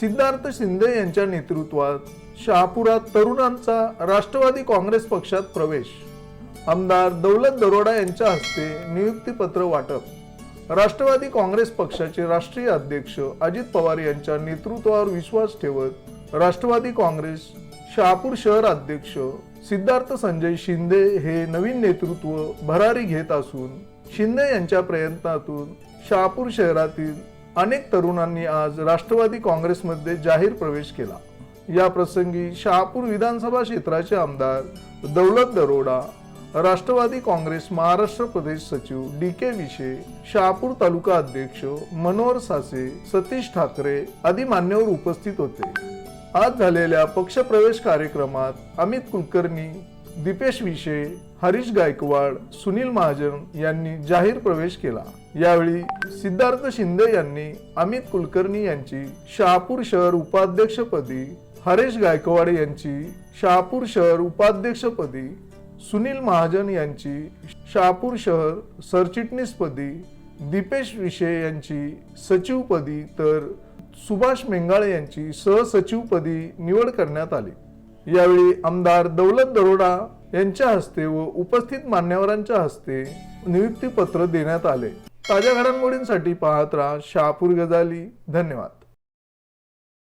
सिद्धार्थ शिंदे यांच्या नेतृत्वात शहापुरात तरुणांचा राष्ट्रवादी काँग्रेस पक्षात प्रवेश. आमदार दौलत दरोडा यांच्या हस्ते नियुक्तीपत्र वाटप. राष्ट्रवादी काँग्रेस पक्षाचे राष्ट्रीय अध्यक्ष अजित पवार यांच्या नेतृत्वावर विश्वास ठेवत राष्ट्रवादी काँग्रेस शहापूर शहर अध्यक्ष सिद्धार्थ संजय शिंदे हे नवीन नेतृत्व भरारी घेत असून शिंदे यांच्या प्रयत्नातून शहापूर शहरातील अनेक तरुणांनी आज राष्ट्रवादी काँग्रेसमध्ये जाहीर प्रवेश केला. या प्रसंगी शहापूर विधानसभा क्षेत्राचे आमदार दौलत दरोडा राष्ट्रवादी काँग्रेस महाराष्ट्र प्रदेश सचिव डी के विशे शहापूर तालुका अध्यक्ष मनोहर सासे सतीश ठाकरे आदी मान्यवर उपस्थित होते. आज झालेल्या पक्षप्रवेश कार्यक्रमात अमित कुलकर्णी दीपेश विषय हरीश गायकवाड सुनील महाजन यांनी जाहीर प्रवेश केला. यावेळी सिद्धार्थ शिंदे यांनी अमित कुलकर्णी यांची शहापूर शहर उपाध्यक्षपदी हरेश गायकवाड यांची शहापूर शहर उपाध्यक्षपदी सुनील महाजन यांची शहापूर शहर सरचिटणीसपदी दीपेश विषे यांची सचिवपदी तर सुभाष मेंगाळे यांची सहसचिवपदी निवड करण्यात आली. यावेळी आमदार दौलत दरोडा यांच्या हस्ते व उपस्थित मान्यवरांच्या हस्ते नियुक्तीपत्र देण्यात आले. ताज्या घडामोडींसाठी पाहत राहा शहापूर गजाली. धन्यवाद.